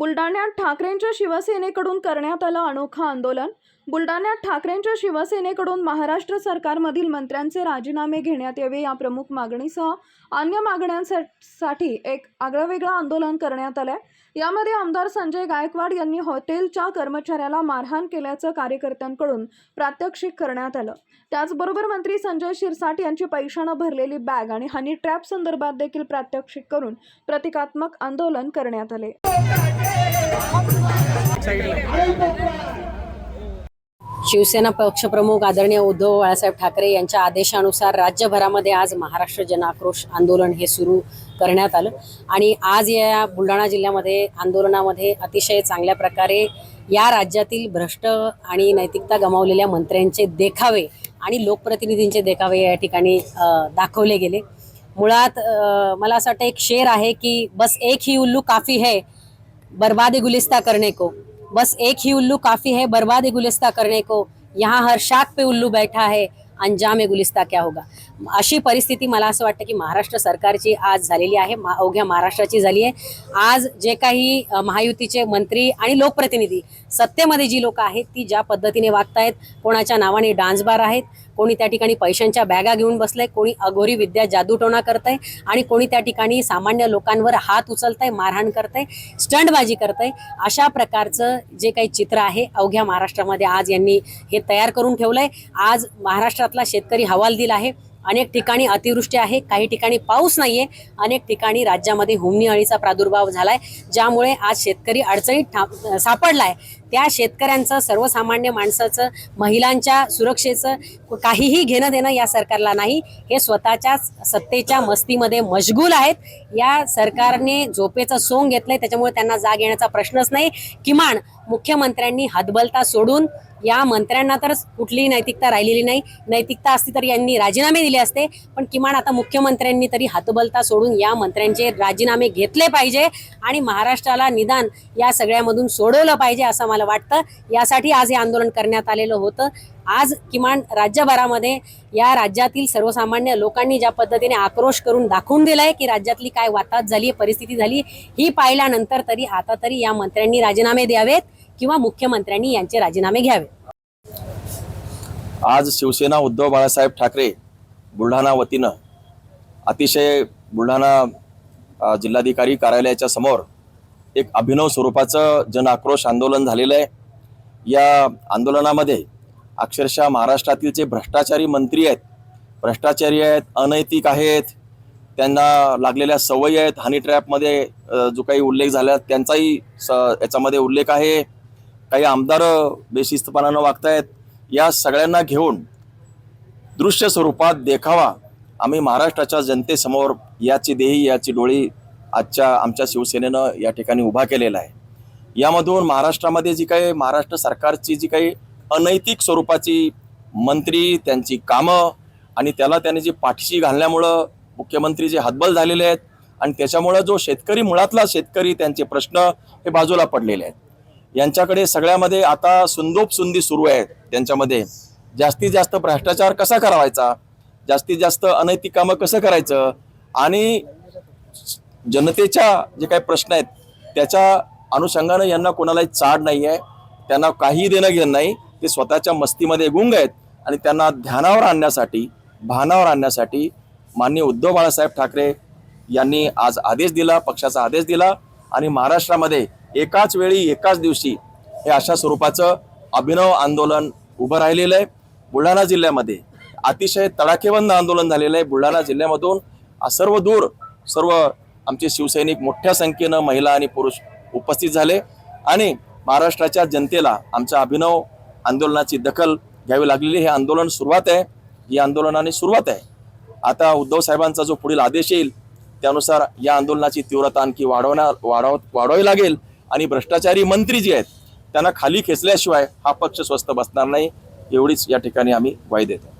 बुलढाण्यात ठाकरेंच्या शिवसेनेकडून करण्यात आलं अनोखं आंदोलन. बुलढाण्यात ठाकरेंच्या शिवसेनेकडून महाराष्ट्र सरकारमधील मंत्र्यांचे राजीनामे घेण्यात यावे या प्रमुख मागणीसह अन्य मागण्यांसाठी एक आगळंवेगळं आंदोलन करण्यात आलंय. यामध्ये आमदार संजय गायकवाड यांनी हॉटेलच्या कर्मचाऱ्याला मारहाण केल्याचं कार्यकर्त्यांकडून प्रात्यक्षिक करण्यात आलं. त्याचबरोबर मंत्री संजय शिरसाट यांची पैशानं भरलेली बॅग आणि हनी ट्रॅप संदर्भात देखील प्रात्यक्षिक करून प्रतिकात्मक आंदोलन करण्यात आले शिवसेना पक्षप्रमुख आदरणीय उद्धव बाळासाहेब ठाकरे यांच्या आदेशानुसार राज्यभरामध्ये आज महाराष्ट्र जनाक्रोश आंदोलन हे सुरू करण्यात आलं. आणि आज या बुलढाणा जिल्ह्यामध्ये आंदोलनामध्ये अतिशय चांगल्या प्रकारे या राज्यातील भ्रष्ट आणि नैतिकता गमावलेल्या मंत्र्यांचे देखावे आणि लोकप्रतिनिधींचे देखावे या ठिकाणी दाखवले गेले. मुळात मला असं वाटतं एक शेर आहे की बस एक ही उल्लू काफी है. बर्बाद गुलिस्ता करने को। बस एक ही उल्लू काफी है बर्बाद गुलिस्ता करने को। यहाँ हर शाख पे उल्लू बैठा है अंजाम गुलिस्ता क्या होगा? अशी परिस्थिती मला असं वाटतं की महाराष्ट्र सरकारची आज झालेली आहे मा अवघ्या महाराष्ट्राची झाली आहे. आज जे काही महायुतीचे मंत्री आणि लोकप्रतिनिधी सत्तेमध्ये जी लोक आहेत ती ज्या पद्धतीने वागतायत कोणाच्या नावाने डान्सबार आहेत कोणी त्या ठिकाणी पैशांच्या बॅगा घेऊन बसलंय कोणी अघोरी विद्या जादूटोणा करतंय आणि कोणी त्या ठिकाणी सामान्य लोकांवर हात उचलतंय मारहाण करतंय स्टंटबाजी करतंय अशा प्रकारचं जे काही चित्र आहे अवघ्या महाराष्ट्रामध्ये आज यांनी हे तयार करून ठेवलंय. आज महाराष्ट्रातला शेतकरी हवाल दिला आहे. अनेक ठिकाणी अतिवृष्टी आहे काही ठिकाणी पाऊस नाहीये अनेक ठिकाणी राज्यामध्ये हुमणी अळीचा प्रादुर्भाव झालाय ज्यामुळे आज शेतकरी अडचणीत ठा सापडलाय. त्या शेतकऱ्यांचं सर्वसामान्य माणसाचं महिलांच्या सुरक्षेचं काहीही घेणं देणं या सरकारला नाही. हे स्वतःच्याच सत्तेच्या मस्तीमध्ये मशगूल आहेत. या सरकारने झोपेचं सोंग घेतलंय. त्याच्यामुळे त्यांना जाग येण्याचा प्रश्नच नाही. किमान मुख्यमंत्र्यांनी हदबलता सोडून या मंत्र्यांना तर कुठलीही नैतिकता राहिलेली नाही. नैतिकता असती तर यांनी राजीनामे दिले असते. पण किमान आता मुख्यमंत्र्यांनी तरी हातबलता सोडून या मंत्र्यांचे राजीनामे घेतले पाहिजे आणि महाराष्ट्राला निदान या सगळ्यामधून सोडवलं पाहिजे असं मला वाटतं? यासाठी आज हे आंदोलन करण्यात आलेलं होतं. आज किमान राज्यभरामध्ये या राज्यातील सर्वसामान्य लोकांनी ज्या पद्धतीने आक्रोश करून दाखवून दिलाय की राज्यातली काय वाताच झाली परिस्थिती झाली ही पाहिल्यानंतर तरी आता तरी या मंत्र्यांनी राजीनामे द्यावेत किंवा मुख्यमंत्र्यांनी यांचे राजीनामे घ्यावे? आज शिवसेना उद्धव बाळासाहेब ठाकरे बुलढाणा वतीनं अतिशय बुलढाणा जिल्हाधिकारी कार्यालयाच्या समोर एक अभिनव स्वरूपाचं जन आक्रोश आंदोलन झालेलं आहे. या आंदोलनामध्ये अक्षरशः महाराष्ट्रातील जे भ्रष्टाचारी मंत्री आहेत भ्रष्टाचारी आहेत अनैतिक आहेत त्यांना लागलेल्या सवयी आहेत हनी ट्रॅपमध्ये जो काही उल्लेख झाला त्यांचाही स याच्यामध्ये उल्लेख आहे. काही आमदार बेशिस्तपणानं वागतायत. या सगळ्यांना घेऊन दृश्य स्वरूपात देखावा. आम्ही महाराष्ट्राच्या जनतेसमोर याची देही याची डोळी आजच्या आमच्या शिवसेनेनं या ठिकाणी उभा केलेला आहे. यामधून महाराष्ट्रामध्ये जी काही महाराष्ट्र सरकारची जी काही अनैतिक स्वरूपाची मंत्री त्यांची कामं आणि त्याला त्याने जी पाठीशी घालण्यामुळं मुख्यमंत्री जे हतबल झालेले आहेत आणि त्याच्यामुळं जो शेतकरी मुळातला शेतकरी त्यांचे प्रश्न हे बाजूला पडलेले आहेत. यांच्याकडे सगळ्यामध्ये आता सुंदोप सुंदी सुरू आहे त्यांच्यामध्ये. जास्तीत जास्त भ्रष्टाचार कसा करावायचा? जास्तीत जास्त अनैतिक कामं कसं करायचं? आणि जनतेच्या जे काही प्रश्न आहेत त्याच्या अनुषंगानं यांना कोणालाही चाड नाही आहे त्यांना काही देणं घेणं नाही. ते स्वतःच्या मस्तीमध्ये गुंग आहेत आणि त्यांना ध्यानावर आणण्यासाठी भानावर आणण्यासाठी माननीय उद्धव बाळासाहेब ठाकरे यांनी आज आदेश दिला पक्षाचा आदेश दिला आणि महाराष्ट्रामध्ये एकाच वेळी एकाच दिवशी हे अशा स्वरूपाचं अभिनव आंदोलन उभं राहिलेलं आहे. बुलढाणा जिल्ह्यामध्ये अतिशय तडाखेबंद आंदोलन झालेलं आहे. बुलढाणा जिल्ह्यामधून सर्व दूर सर्व आमचे शिवसैनिक मोठ्या संख्येनं महिला आणि पुरुष उपस्थित झाले आणि महाराष्ट्राच्या जनतेला आमच्या अभिनव आंदोलनाची दखल घ्यावी लागलेली हे आंदोलन सुरुवात आहे. ही आंदोलनाने सुरुवात आहे. आता उद्धव साहेबांचा जो पुढील आदेश येईल त्यानुसार या आंदोलनाची तीव्रता आणखी वाढवणार वाढव वाढवावी लागेल आणि भ्रष्टाचारी मंत्री जे आहेत त्यांना खाली खेचल्याशिवाय हा पक्ष स्वस्त बसणार नाही. एवढीच या ठिकाणी आम्ही ग्वाही देतो.